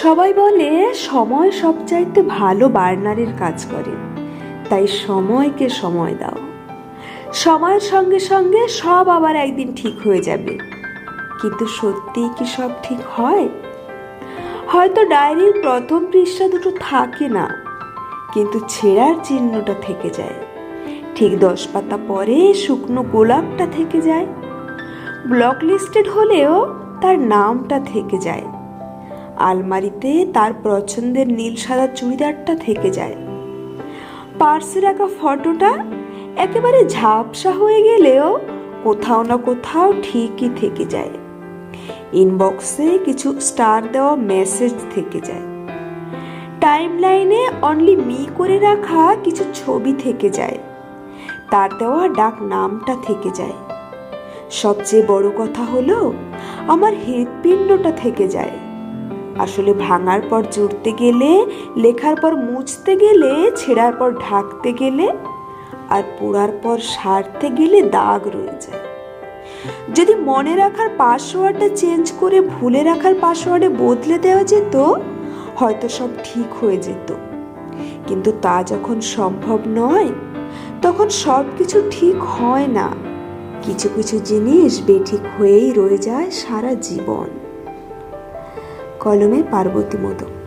সবাই বলে, সময় সবচাইতে ভালো বার্নারের কাজ করে। তাই সময়কে সময় দাও। সময়ের সঙ্গে সঙ্গে সব আবার একদিন ঠিক হয়ে যাবে। কিন্তু সত্যিই কি সব ঠিক হয়? হয়তো ডায়েরির প্রথম পৃষ্ঠা দুটো থাকে না, কিন্তু ছেঁড়ার চিহ্নটা থেকে যায়। ঠিক দশ পাতা পরে শুকনো গোলাপটা থেকে যায়। ব্লক লিস্টেড হলেও তার নামটা থেকে যায়। আলমারিতে তার পছন্দের নীল সাদা চুড়িদারটা থেকে যায়। পার্সে রাখা ফটোটা একেবারে ঝাপসা হয়ে গেলেও কোথাও না কোথাও ঠিকই থেকে যায়। ইনবক্সে কিছু স্টার দেওয়া মেসেজ থেকে যায়। টাইম লাইনে অনলি মি করে রাখা কিছু ছবি থেকে যায়। তার দেওয়া ডাক নামটা থেকে যায়। সবচেয়ে বড় কথা হলো, আমার হৃৎপিণ্ডটা থেকে যায়। আসলে ভাঙার পর জুড়তে গেলে, লেখার পর মুছতে গেলে, ছেঁড়ার পর ঢাকতে গেলে, আর পোড়ার পর সারতে গেলে দাগ রয়ে যায়। যদি মনে রাখার পাসওয়ার্ডটা চেঞ্জ করে ভুলে রাখার পাসওয়ার্ডে বদলে দেওয়া যেত, হয়তো সব ঠিক হয়ে যেত। কিন্তু তা যখন সম্ভব নয়, তখন সব কিছু ঠিক হয় না। কিছু কিছু জিনিস বেঠিক হয়েই রয়ে যায় সারা জীবন। কলমে পার্বতী মোদক